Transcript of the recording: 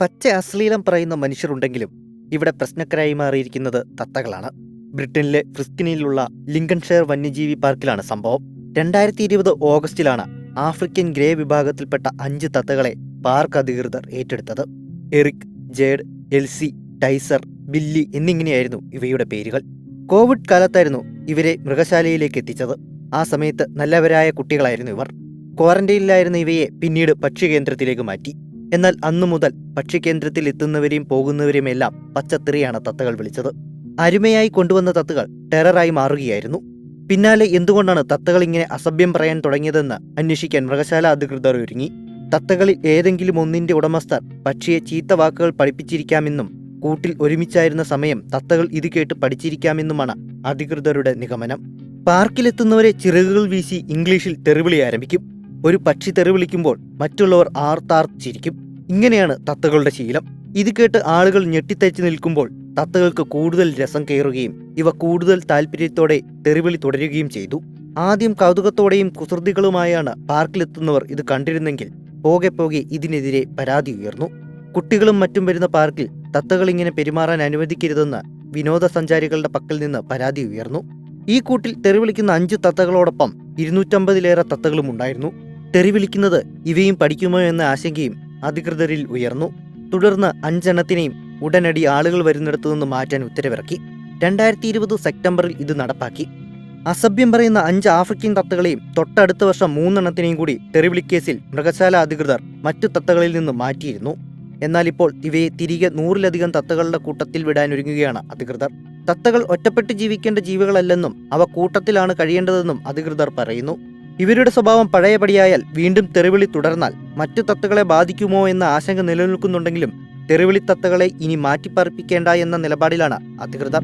പച്ച അശ്ലീലം പറയുന്ന മനുഷ്യരുണ്ടെങ്കിലും ഇവിടെ പ്രശ്നക്കാരായി മാറിയിരിക്കുന്നത് തത്തകളാണ്. ബ്രിട്ടനിലെ ഫ്രിസ്കിനിലുള്ള ലിങ്കൺഷെയർ വന്യജീവി പാർക്കിലാണ് സംഭവം. രണ്ടായിരത്തി ഇരുപത് ഓഗസ്റ്റിലാണ് ആഫ്രിക്കൻ ഗ്രേ വിഭാഗത്തിൽപ്പെട്ട അഞ്ച് തത്തകളെ പാർക്ക് അധികൃതർ ഏറ്റെടുത്തത്. Eric Jade Elsie Tyser Billy എന്നിങ്ങനെയായിരുന്നു ഇവയുടെ പേരുകൾ. കോവിഡ് കാലത്തായിരുന്നു ഇവരെ മൃഗശാലയിലേക്ക് എത്തിച്ചത്. ആ സമയത്ത് നല്ലവരായ കുട്ടികളായിരുന്നു ഇവർ. ക്വാറന്റൈനിലായിരുന്ന ഇവയെ പിന്നീട് പക്ഷികേന്ദ്രത്തിലേക്ക് മാറ്റി. എന്നാൽ അന്നു മുതൽ പക്ഷികേന്ദ്രത്തിൽ എത്തുന്നവരെയും പോകുന്നവരെയും എല്ലാം പച്ചത്തെറിയാണ് തത്തകൾ വിളിച്ചത്. അരുമയായി കൊണ്ടുവന്ന തത്തകൾ ടെററായി മാറുകയായിരുന്നു. പിന്നാലെ എന്തുകൊണ്ടാണ് തത്തകൾ ഇങ്ങനെ അസഭ്യം പറയാൻ തുടങ്ങിയതെന്ന് അന്വേഷിക്കാൻ മൃഗശാല അധികൃതർ ഒരുങ്ങി. തത്തകളിൽ ഏതെങ്കിലും ഒന്നിന്റെ ഉടമസ്ഥർ പക്ഷിയെ ചീത്ത വാക്കുകൾ പഠിപ്പിച്ചിരിക്കാമെന്നും കൂട്ടിൽ ഒരുമിച്ചായിരുന്ന സമയം തത്തകൾ ഇത് കേട്ട് പഠിച്ചിരിക്കാമെന്നുമാണ് അധികൃതരുടെ നിഗമനം. പാർക്കിലെത്തുന്നവരെ ചിറകുകൾ വീശി ഇംഗ്ലീഷിൽ തെറിവിളി ആരംഭിക്കും. ഒരു പക്ഷി തെറിവിളിക്കുമ്പോൾ മറ്റുള്ളവർ ആർത്താർ ചിരിക്കും ഇങ്ങനെയാണ് തത്തകളുടെ ശീലം. ഇത് കേട്ട് ആളുകൾ ഞെട്ടിത്തരിച്ചു നിൽക്കുമ്പോൾ തത്തകൾക്ക് കൂടുതൽ രസം കയറുകയും ഇവ കൂടുതൽ താല്പര്യത്തോടെ തെറിവിളി തുടരുകയും ചെയ്തു. ആദ്യം കൗതുകത്തോടെയും കുസൃതികളുമായാണ് പാർക്കിലെത്തുന്നവർ ഇത് കണ്ടിരുന്നെങ്കിൽ പോകെ പോകെ ഇതിനെതിരെ പരാതി ഉയർന്നു. കുട്ടികളും മറ്റും വരുന്ന പാർക്കിൽ തത്തകൾ ഇങ്ങനെ പെരുമാറാൻ അനുവദിക്കരുതെന്ന് വിനോദസഞ്ചാരികളുടെ പക്കൽ നിന്ന് പരാതി ഉയർന്നു. ഈ കൂട്ടിൽ തെറിവിളിക്കുന്ന അഞ്ച് തത്തകളോടൊപ്പം ഇരുന്നൂറ്റമ്പതിലേറെ തത്തകളും ഉണ്ടായിരുന്നു. തെറിവിളിക്കുന്നത് ഇവയും പഠിക്കുമോ എന്ന ആശങ്കയും അധികൃതരിൽ ഉയർന്നു. തുടർന്ന് അഞ്ചെണ്ണത്തിനെയും ഉടനടി ആളുകൾ വരുന്നിടത്തു നിന്ന് മാറ്റാൻ ഉത്തരവിറക്കി. രണ്ടായിരത്തി ഇരുപത് സെപ്റ്റംബറിൽ ഇത് നടപ്പാക്കി. അസഭ്യം പറയുന്ന അഞ്ച് ആഫ്രിക്കൻ തത്തകളെയും തൊട്ടടുത്ത വർഷം മൂന്നെണ്ണത്തിനെയും കൂടി തെറിവിളിക്കേസിൽ മൃഗശാല അധികൃതർ മറ്റു തത്തകളിൽ നിന്ന് മാറ്റിയിരുന്നു. എന്നാൽ ഇപ്പോൾ ഇവയെ തിരികെ നൂറിലധികം തത്തകളുടെ കൂട്ടത്തിൽ വിടാനൊരുങ്ങുകയാണ് അധികൃതർ. തത്തകൾ ഒറ്റപ്പെട്ട് ജീവിക്കേണ്ട ജീവികളല്ലെന്നും അവ കൂട്ടത്തിലാണ് കഴിയേണ്ടതെന്നും അധികൃതർ പറയുന്നു. ഇവരുടെ സ്വഭാവം പഴയപടിയായാൽ വീണ്ടും തെറിവിളി തുടർന്നാൽ മറ്റു തത്തകളെ ബാധിക്കുമോ എന്ന ആശങ്ക നിലനിൽക്കുന്നുണ്ടെങ്കിലും തെറിവിളി തത്തകളെ ഇനി മാറ്റിപ്പാർപ്പിക്കേണ്ട എന്ന നിലപാടിലാണ് അധികൃതർ.